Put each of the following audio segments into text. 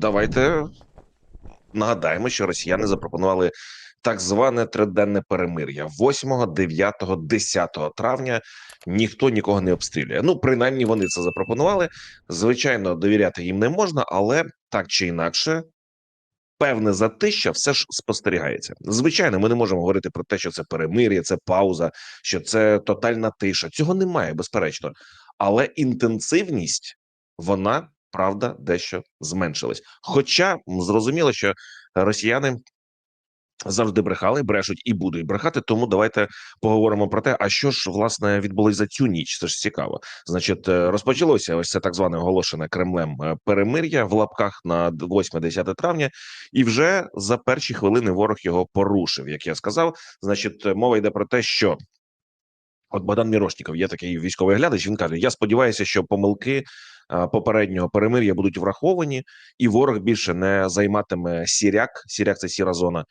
давайте нагадаємо, що росіяни запропонували так зване триденне перемир'я 8, 9, 10 травня. Ніхто нікого не обстрілює. Ну, принаймні, вони це запропонували. Звичайно, довіряти їм не можна, але так чи інакше. Певне затища все ж спостерігається. Звичайно, ми не можемо говорити про те, що це перемир'я, це пауза, що це тотальна тиша. Цього немає, безперечно. Але інтенсивність вона правда дещо зменшилась. Хоча зрозуміло, що росіяни завжди брехали, брешуть і будуть брехати. Тому давайте поговоримо про те, а що ж власне відбулось за цю ніч. Це ж цікаво. Значить, е, розпочалося ось це так зване оголошене Кремлем е, перемир'я в лапках на 8-10 травня, і вже за перші хвилини ворог його порушив. Як я сказав, значить, мова йде про те, що. От Богдан Мірошніков є такий військовий глядач. Він каже: Я сподіваюся, що помилки попереднього перемир'я будуть враховані, і ворог більше не займатиме сіряк. Сіряк це сіра зона,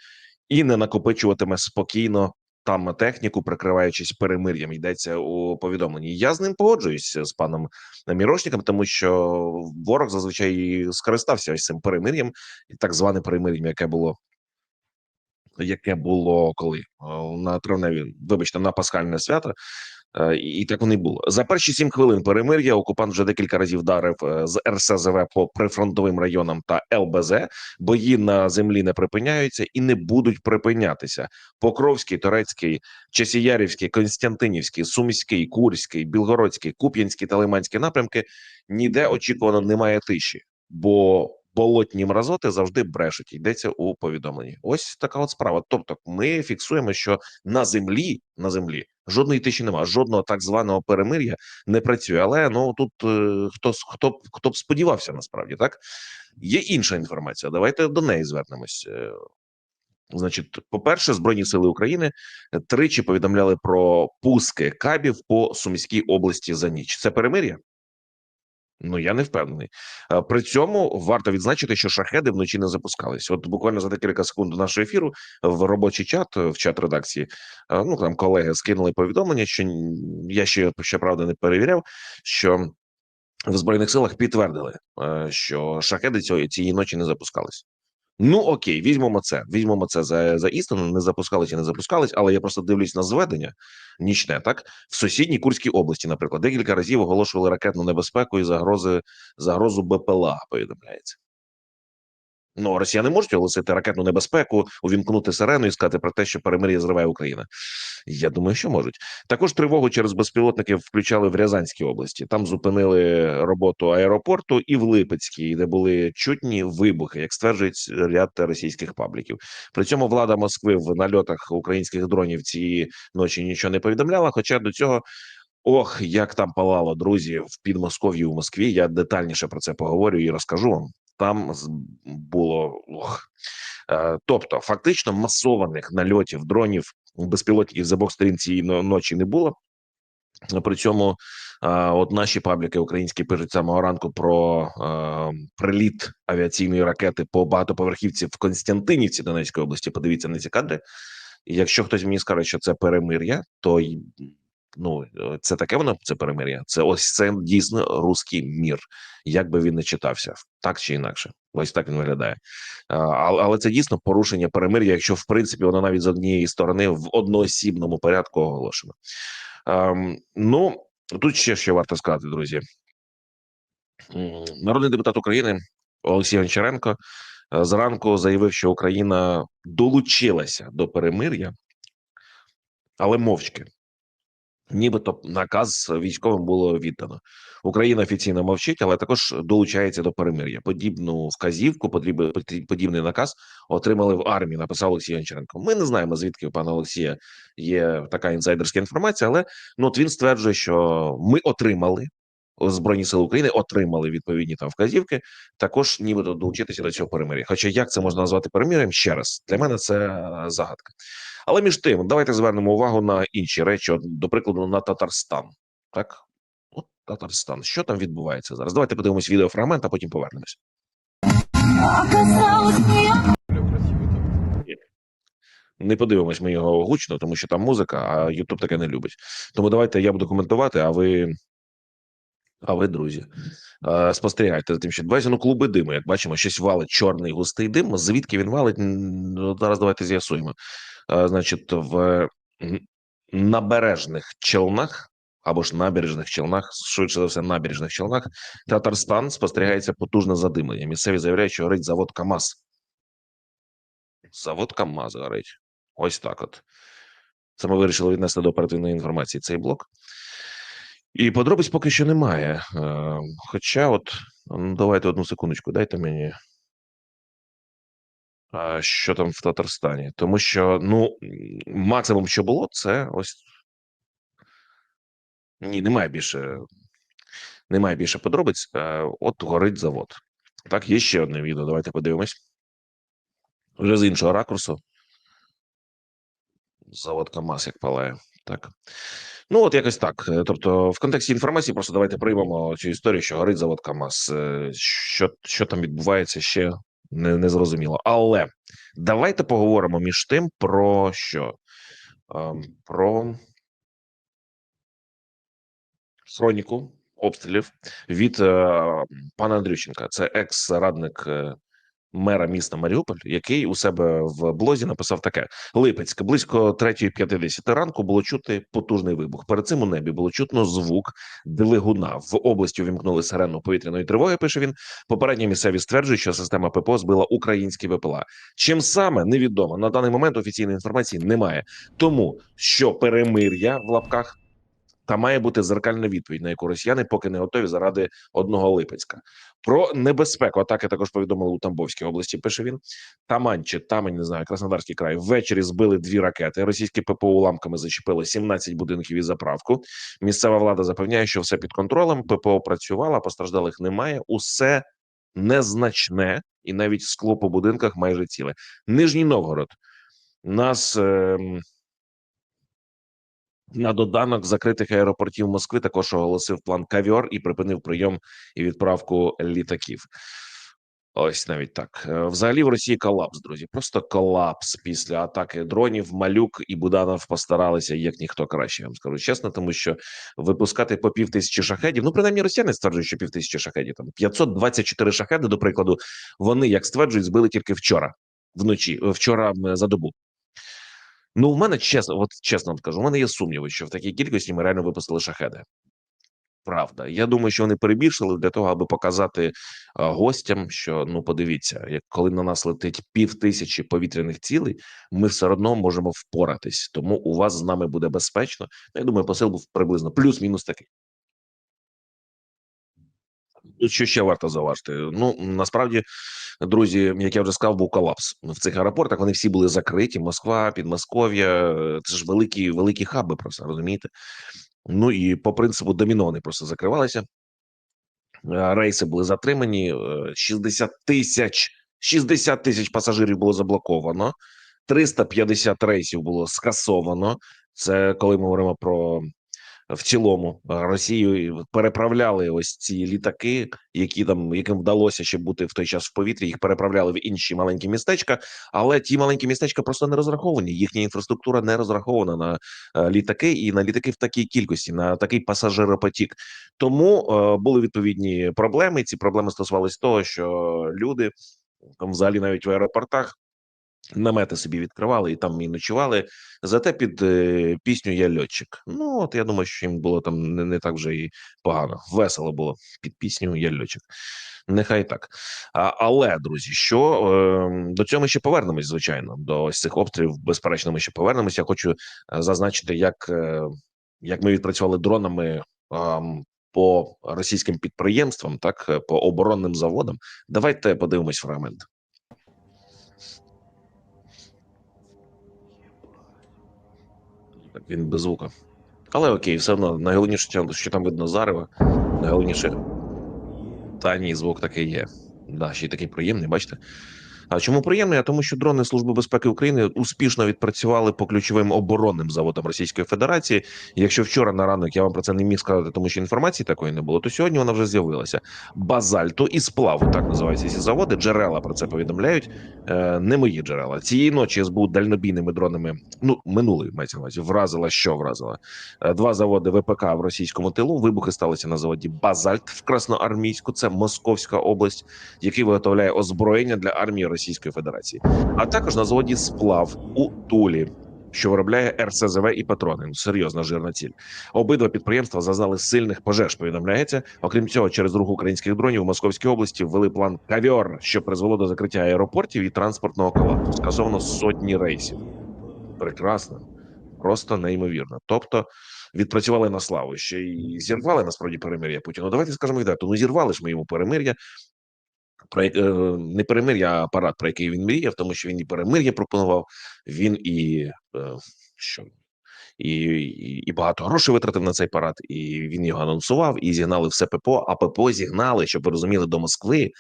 і не накопичуватиме спокійно там техніку, прикриваючись перемир'ям. Йдеться у повідомленні. Я з ним погоджуюсь з паном Мірошником, тому що ворог зазвичай скористався ось цим перемир'ям, так званим перемир'ям, яке було. Яке було коли на травневі, вибачте, на пасхальне свято, і і так воно і було. За перші сім хвилин перемир'я окупант вже декілька разів вдарив е, з РСЗВ по прифронтовим районам та ЛБЗ. Бої на землі не припиняються і не будуть припинятися. Покровський, Торецький, Часіярівський, Константинівський, Сумський, Курський, Білгородський, Куп'янський та Лиманський напрямки ніде очікувано немає тиші, бо болотні мразоти завжди брешуть. Йдеться у повідомленні. Ось така от справа. Тобто, ми фіксуємо, що на землі на землі жодної тиші немає, жодного так званого перемир'я не працює. Але ну тут е, хто хто б хто б сподівався, насправді так є інша інформація. Давайте до неї звернемось. Е, Значить, по-перше, збройні сили України е, тричі повідомляли про пуски кабів по Сумській області за ніч. Це перемир'я? Ну я не впевнений. Е, При цьому варто відзначити, що шахеди вночі не запускались. От буквально за декілька секунд до нашого ефіру в робочий чат в чат редакції. е, Ну там колеги скинули повідомлення, що я ще правда не перевіряв, що в збройних силах підтвердили, е, що шахеди цієї цієї ночі не запускались. Ну окей, візьмемо це. Візьмемо це за, за істину. Не запускались і не запускались, але я просто дивлюсь на зведення нічне. Так в сусідній Курській області, наприклад, декілька разів оголошували ракетну небезпеку і загрози загрозу БПЛА. Повідомляється. Ну, росіяни можуть оголосити ракетну небезпеку, увімкнути сирену і сказати про те, що перемир'я зриває Україна. Я думаю, що можуть. Також тривогу через безпілотники включали в Рязанській області. Там зупинили роботу аеропорту і в Липецькій, де були чутні вибухи, як стверджують ряд російських пабліків. При цьому влада Москви в нальотах українських дронів цієї ночі нічого не повідомляла. Хоча до цього. Ох, як там палало, друзі, в Підмосков'ї у Москві. Я детальніше про це поговорю і розкажу вам. Там було ох. Е, Тобто, фактично масованих нальотів дронів безпілотників з обох сторін цієї ночі не було. При цьому от наші пабліки українські пишуть самого ранку про а, приліт авіаційної ракети по багатоповерхівці в Константинівці Донецької області. Подивіться на ці кадри. Якщо хтось мені скаже, що це перемир'я, то ну е, це таке воно це перемир'я. Це ось це дійсно руський мір, як би він не читався, так чи інакше. Ось так він виглядає. Але, але це дійсно порушення перемир'я, якщо в принципі воно навіть з однієї сторони в одноосібному порядку оголошено. Ем, ну тут ще що варто сказати, друзі. Народний депутат України Олексій Гончаренко е, зранку заявив, що Україна долучилася до перемир'я, але мовчки. Нібито наказ військовим було віддано. Україна офіційно мовчить, але також долучається до перемир'я. Подібну вказівку, подібний наказ отримали в армії. Написав Олексій Янченко. Ми не знаємо звідки у пана Олексія є така інсайдерська інформація, але ну от він стверджує, що ми отримали. Збройні сили України отримали відповідні там вказівки, також нібито долучитися до цього перемир'я. Хоча як це можна назвати перемир'ям? Ще раз для мене це е, загадка. Але між тим, давайте звернемо увагу на інші речі. До прикладу, на Татарстан. Так, от Татарстан. Що там відбувається зараз? Давайте подивимось відеофрагмент, а потім повернемось. Не подивимось ми його гучно, тому що там музика, а Ютуб таке не любить. Тому давайте я буду коментувати, а ви А ви, друзі, спостерігайте за тим, що відбувається. Ну, клуби диму, як бачимо, щось валить чорний густий дим. Звідки він валить? Ну, Зараз давайте з'ясуємо. Значить, в набережних челнах або ж набережних челнах, швидше за все, набережних челнах, Татарстан спостерігається потужне задимлення. Місцеві заявляють, що горить завод КАМАЗ. Завод КАМАЗ горить. Ось так от. Це ми вирішили віднести до оперативної інформації цей блок. І подробиць поки що немає. Е, Хоча, от ну, давайте одну секундочку, дайте мені. Що там в Татарстані? Тому що, ну, максимум, що було, це ось. Ні, немає більше. Немає більше подробиць. Е, От горить завод. Так, є ще одне відео. Давайте подивимось. Вже з іншого ракурсу. Завод КАМАЗ як палає. Так. Ну, от якось так. Е, Тобто, в контексті інформації, просто давайте приймемо цю історію, що горить завод КАМАЗ. Е, Що, що там відбувається, ще не, не зрозуміло. Але давайте поговоримо між тим про що? Ем, Про хроніку обстрілів від е, пана Андрющенка. Це екс-радник мера міста Маріуполь, який у себе в блозі написав таке: Липецьк, близько 3.50 ранку було чути потужний вибух. Перед цим у небі було чутно звук двигуна. В області увімкнули сирену повітряної тривоги. Пише він. Попередні місцеві стверджують, що система ППО збила українські ВПЛА. Чим саме невідомо на даний момент офіційної інформації немає, тому що перемир'я в лапках. Та має бути зеркальна відповідь, на яку росіяни поки не готові заради одного Липецька. Про небезпеку атаки також повідомили у Тамбовській області. Пише він Тамань чи Тамань, не знаю, Краснодарський край. Ввечері збили дві ракети. Російські ППО уламками зачепили 17 будинків і заправку. Місцева влада запевняє, що все під контролем. ППО працювала, постраждалих немає. Усе незначне, і навіть скло по будинках майже ціле. Нижній Новгород. Нас. ем, на доданок закритих аеропортів Москви також оголосив план кавіор і припинив прийом і відправку літаків. Ось навіть так. Е, Взагалі в Росії колапс, друзі. Просто колапс після атаки дронів. Малюк і Буданов постаралися як ніхто краще. Я вам скажу чесно, тому що випускати по пів тисячі шахедів. Ну, принаймні, росіяни стверджують, що пів тисячі шахедів. Там 524 шахеди, до прикладу, вони як стверджують, збили тільки вчора вночі, вчора за добу. Ну, в мене чесно, от чесно вам скажу, у мене є сумніви, що в такій кількості ми реально випустили шахеди. Правда, я думаю, що вони перебільшили для того, аби показати а, гостям, що ну подивіться, як коли на нас летить пів тисячі повітряних цілей, ми все одно можемо впоратись. Тому у вас з нами буде безпечно. Ну, я думаю, посил був приблизно плюс-мінус такий. Що ще варто зауважити? Ну насправді, друзі, як я вже сказав, був колапс в цих аеропортах. Вони всі були закриті. Москва, Підмосков'я. е, Це ж великі, великі хаби, просто розумієте. Ну і по принципу доміно вони просто закривалися. Е, Рейси були затримані. е, 60 тисяч 60 тисяч пасажирів було заблоковано. 350 рейсів було скасовано. Це коли ми говоримо про в цілому Росію переправляли ось ці літаки, які там яким вдалося ще бути в той час в повітрі. Їх переправляли в інші маленькі містечка, але ті маленькі містечка просто не розраховані. Їхня інфраструктура не розрахована на е, літаки і на літаки в такій кількості, на такий пасажиропотік. Тому е, були відповідні проблеми. Ці проблеми стосувалися того, що люди там взагалі навіть в аеропортах. Намети собі відкривали і там і ночували. Зате під е, пісню Я льотчик. Ну от я думаю, що їм було там не, не так вже і погано. Весело було під пісню Я льотчик. Нехай так. А, але, друзі, що е, до цього ми ще повернемось, звичайно. До ось цих обстрілів, безперечно, ми ще повернемось. Я хочу е, зазначити, як, е, як ми відпрацювали дронами. ем, по російським підприємствам, так е, по оборонним заводам, давайте подивимось фрагмент. Він без звука. Але окей, все одно найголовніше, що там видно зарево. Найголовніше. Та ні, звук такий є. Да, ще й такий приємний, бачите? А чому приємний? А тому, що дрони Служби безпеки України успішно відпрацювали по ключовим оборонним заводам Російської Федерації. Якщо вчора на ранок я вам про це не міг сказати, тому що інформації такої не було, то сьогодні вона вже з'явилася. Базальту і сплаву, так називаються ці заводи. Джерела про це повідомляють. Е, не мої джерела. Цієї ночі СБУ дальнобійними дронами. Ну минулої мається на увазі, вразила що вразила. Е, Два заводи ВПК в російському тилу. Вибухи сталися на заводі Базальт в Красноармійську. Це Московська область, який виготовляє озброєння для армії Російської Федерації, а також на заводі Сплав у Тулі. Що виробляє РСЗВ і патрони Ну, серйозна жирна ціль. Обидва підприємства зазнали сильних пожеж. Повідомляється. Окрім цього, через рух українських дронів у Московській області ввели план кавьор, що призвело до закриття аеропортів і транспортного колапсу. Скасовано сотні рейсів. Прекрасно, просто неймовірно. Тобто відпрацювали на славу ще й зірвали насправді перемир'я Путіна. Ну, давайте скажемо відверто. Ну зірвали ж ми йому перемир'я. Про як- е, не перемир'я, а апарат, про який він мріяв, тому що він і перемир'я пропонував. Він і е, що і, і, багато грошей витратив на цей парад, і він його анонсував, і зігнали все ППО. А ППО зігнали, щоб ви розуміли, до Москви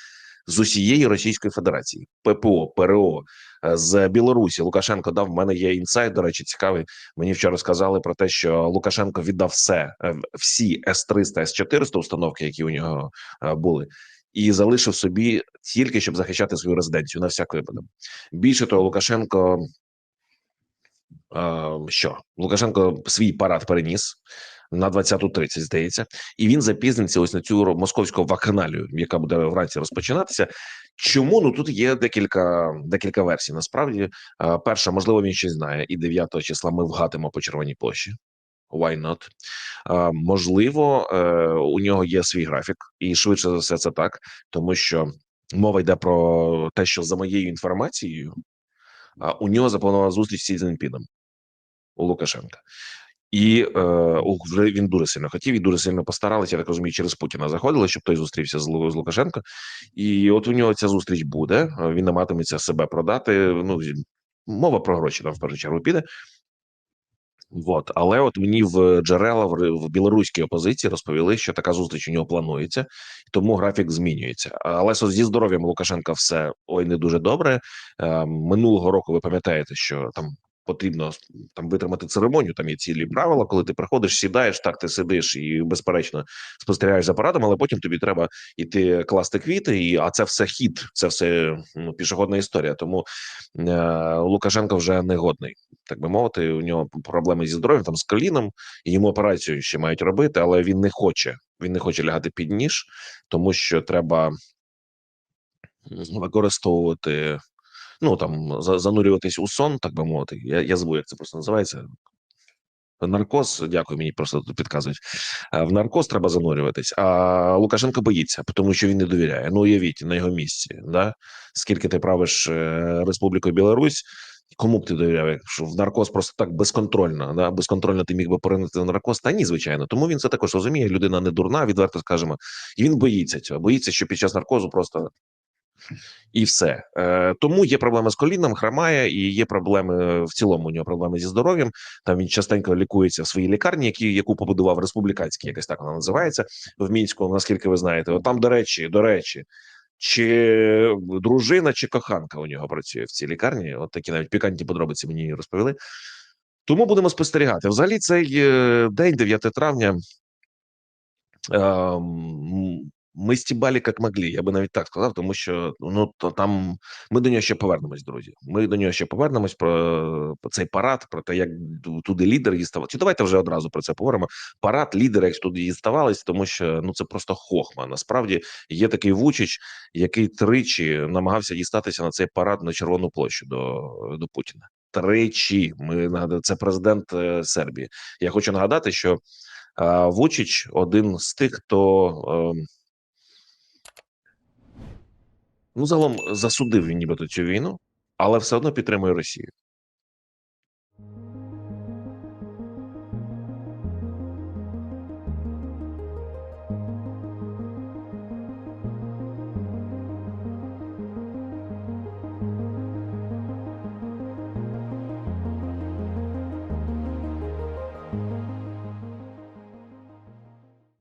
з усієї Російської Федерації. ППО, ПРО е, з Білорусі. Лукашенко дав. В мене є інсайд, до речі, цікавий. Мені вчора сказали про те, що Лукашенко віддав все, всі С-300, С-400 установки, які у нього були. І залишив собі тільки щоб захищати свою резиденцію на всяк випадок. Більше того, Лукашенко що Лукашенко свій парад переніс на 20.30, здається, і він запізниться ось на цю московську вакханалію, яка буде вранці розпочинатися. Чому ну тут є декілька декілька версій. Насправді, перша, можливо, він щось знає, і 9 числа ми вгатимо по червоній площі. Why not? Можливо, е, у нього є свій графік, і швидше за все це так, тому що мова йде про те, що за моєю інформацією, у нього запланована зустріч з Сі Цзіньпіном у Лукашенка. І е, вже він дуже сильно хотів і дуже сильно постаралися, я так розумію, через Путіна заходили, щоб той зустрівся з, з Лукашенко. І от у нього ця зустріч буде. Він намагатиметься себе продати. Ну мова про гроші там в першу чергу піде. От, але от мені в джерела в, білоруській опозиції розповіли, що така зустріч у нього планується, тому графік змінюється. Але зі здоров'ям Лукашенка все ой не дуже добре. Е, минулого року ви пам'ятаєте, що там потрібно там витримати церемонію. Там є цілі правила. Коли ти приходиш, сідаєш, так ти сидиш і безперечно спостерігаєш за парадом, але потім тобі треба іти класти квіти. І а це все хід, це все ну, пішохідна історія. Тому е, Лукашенко вже не годний, так би мовити. У нього проблеми зі здоров'ям, там з коліном, і йому операцію ще мають робити, але він не хоче. Він не хоче лягати під ніж, тому що треба використовувати. Ну там за- занурюватись у сон, так би мовити. Я, я забув, як це просто називається. Наркоз, дякую, мені просто підказують. Е, В наркоз треба занурюватись. А Лукашенко боїться, тому що він не довіряє. Ну, уявіть на його місці, да? скільки ти правиш е, Республікою Білорусь, кому б ти довіряв, якщо в наркоз просто так безконтрольно, да? безконтрольно ти міг би поринути на наркоз? Та ні, звичайно. Тому він це також розуміє. Людина не дурна, відверто скажемо. І він боїться цього. Боїться, що під час наркозу просто і все. Е, тому є проблеми з коліном, хромає, і є проблеми в цілому. У нього проблеми зі здоров'ям. Там він частенько лікується в своїй лікарні, які яку побудував республіканський, якось так вона називається в мінську. Наскільки ви знаєте, От там, до речі, до речі. Чи дружина, чи коханка у нього працює в цій лікарні? От такі навіть пікантні подробиці мені розповіли. Тому будемо спостерігати. Взагалі, цей е, день, 9 травня, ем, ми стібалі як могли, я би навіть так сказав, тому що ну то там ми до нього ще повернемось, друзі. Ми до нього ще повернемось про, цей парад, про те, як туди лідери діставали. Чи давайте вже одразу про це поговоримо. Парад лідери, як туди діставались, тому що ну це просто хохма. Насправді є такий Вучич, який тричі намагався дістатися на цей парад на Червону площу до, до Путіна. Тричі ми це президент е, Сербії. Я хочу нагадати, що Вучич один з тих, хто. Е, Ну, загалом засудив він нібито цю війну, але все одно підтримує Росію.